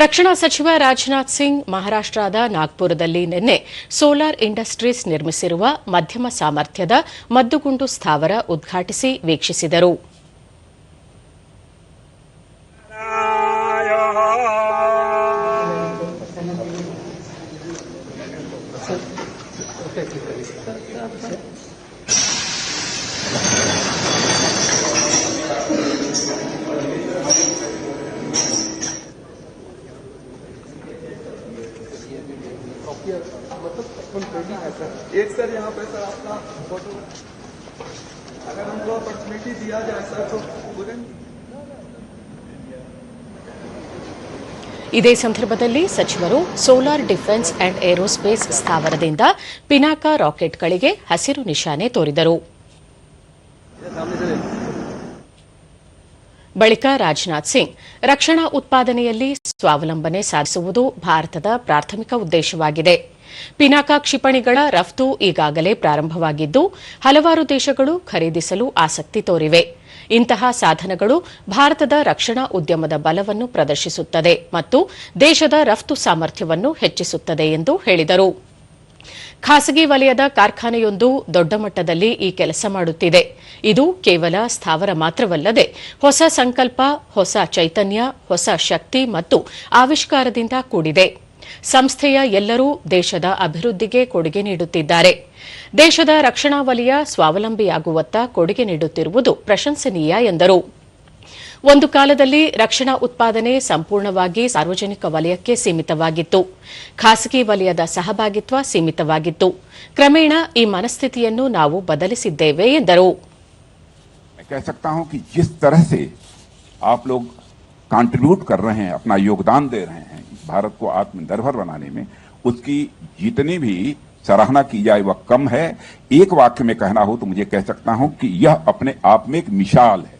ರಕ್ಷಣಾ ಸಚಿವ ರಾಜನಾಥ್ ಸಿಂಗ್ ಮಹಾರಾಷ್ಟದ ನಾಗ್ಪುರದಲ್ಲಿ ನಿನ್ನೆ ಸೋಲಾರ್ ಇಂಡಸ್ಟ್ರೀಸ್ ನಿರ್ಮಿಸಿರುವ ಮಧ್ಯಮ ಸಾಮರ್ಥ್ಯದ ಮದ್ದುಗುಂಡು ಸ್ಥಾವರ ಉದ್ಘಾಟಿಸಿ ವೀಕ್ಷಿಸಿದರು. एक सर यहाँ पे सर आपका फोटो अगर हमको अपॉर्चुनिटी दिया जाए सर तो wouldn't ಇದೇ ಸಂದರ್ಭದಲ್ಲಿ ಸಚಿವರು ಸೋಲಾರ್ ಡಿಫೆನ್ಸ್ ಅಂಡ್ ಏರೋಸ್ಪೇಸ್ ಸ್ಥಾವರದಿಂದ ಪಿನಾಕ ರಾಕೆಟ್ಗಳಿಗೆ ಹಸಿರು ನಿಶಾನೆ ತೋರಿದರು ಬಳಿಕ ರಾಜನಾಥ್ ಸಿಂಗ್, ರಕ್ಷಣಾ ಉತ್ಪಾದನೆಯಲ್ಲಿ ಸ್ವಾವಲಂಬನೆ ಸಾಧಿಸುವುದು ಭಾರತದ ಪ್ರಾಥಮಿಕ ಉದ್ದೇಶವಾಗಿದೆ. ಪಿನಾಕ ಕ್ಷಿಪಣಿಗಳ ರಫ್ತು ಈಗಾಗಲೇ ಪ್ರಾರಂಭವಾಗಿದ್ದು, ಹಲವಾರು ದೇಶಗಳು ಖರೀದಿಸಲು ಆಸಕ್ತಿ ತೋರಿವೆ. ಇಂತಹ ಸಾಧನಗಳು ಭಾರತದ ರಕ್ಷಣಾ ಉದ್ಯಮದ ಬಲವನ್ನು ಪ್ರದರ್ಶಿಸುತ್ತದೆ ಮತ್ತು ದೇಶದ ರಫ್ತು ಸಾಮರ್ಥ್ಯವನ್ನು ಹೆಚ್ಚಿಸುತ್ತದೆ ಎಂದು ಹೇಳಿದರು. ಖಾಸಗಿ ವಲಯದ ಕಾರ್ಖಾನೆಯೊಂದು ದೊಡ್ಡ ಮಟ್ಟದಲ್ಲಿ ಈ ಕೆಲಸ ಮಾಡುತ್ತಿದೆ. ಇದು ಕೇವಲ ಸ್ಥಾವರ ಮಾತ್ರವಲ್ಲದೆ ಹೊಸ ಸಂಕಲ್ಪ, ಹೊಸ ಚೈತನ್ಯ, ಹೊಸ ಶಕ್ತಿ ಮತ್ತು ಆವಿಷ್ಕಾರದಿಂದ ಕೂಡಿದೆ. ಸಂಸ್ಥೆಯ ಎಲ್ಲರೂ ದೇಶದ ಅಭಿವೃದ್ಧಿಗೆ ಕೊಡುಗೆ ನೀಡುತ್ತಿದ್ದಾರೆ. ದೇಶದ ರಕ್ಷಣಾ ವಲಯ ಸ್ವಾವಲಂಬಿಯಾಗುವತ್ತ ಕೊಡುಗೆ ನೀಡುತ್ತಿರುವುದು ಪ್ರಶಂಸನೀಯ ಎಂದರು. ಒಂದು ಕಾಲದಲ್ಲಿ ರಕ್ಷಣಾ ಉತ್ಪಾದನೆ ಸಂಪೂರ್ಣವಾಗಿ ಸಾರ್ವಜನಿಕ ವಲಯಕ್ಕೆ ಸೀಮಿತವಾಗಿತ್ತು ಖಾಸಗಿ ವಲಯದ ಸಹಭಾಗಿತ್ವ ಸೀಮಿತವಾಗಿತ್ತು ಕ್ರಮೇಣ ಈ ಮನಸ್ಥಿತಿಯನ್ನು ನಾವು ಬದಲಿಸಿದ್ದೇವೆ ಎಂದರು मैं कह सकता हूं कि जिस तरह से आप लोग कंट्रीब्यूट कर रहे हैं अपना योगदान दे रहे हैं भारत को आत्मनिर्भर बनाने में उसकी जितनी भी सराहना की जाए वह कम है एक वाक्य में कहना हो तो मुझे कह सकता हूं कि यह अपने आप में एक मिसाल है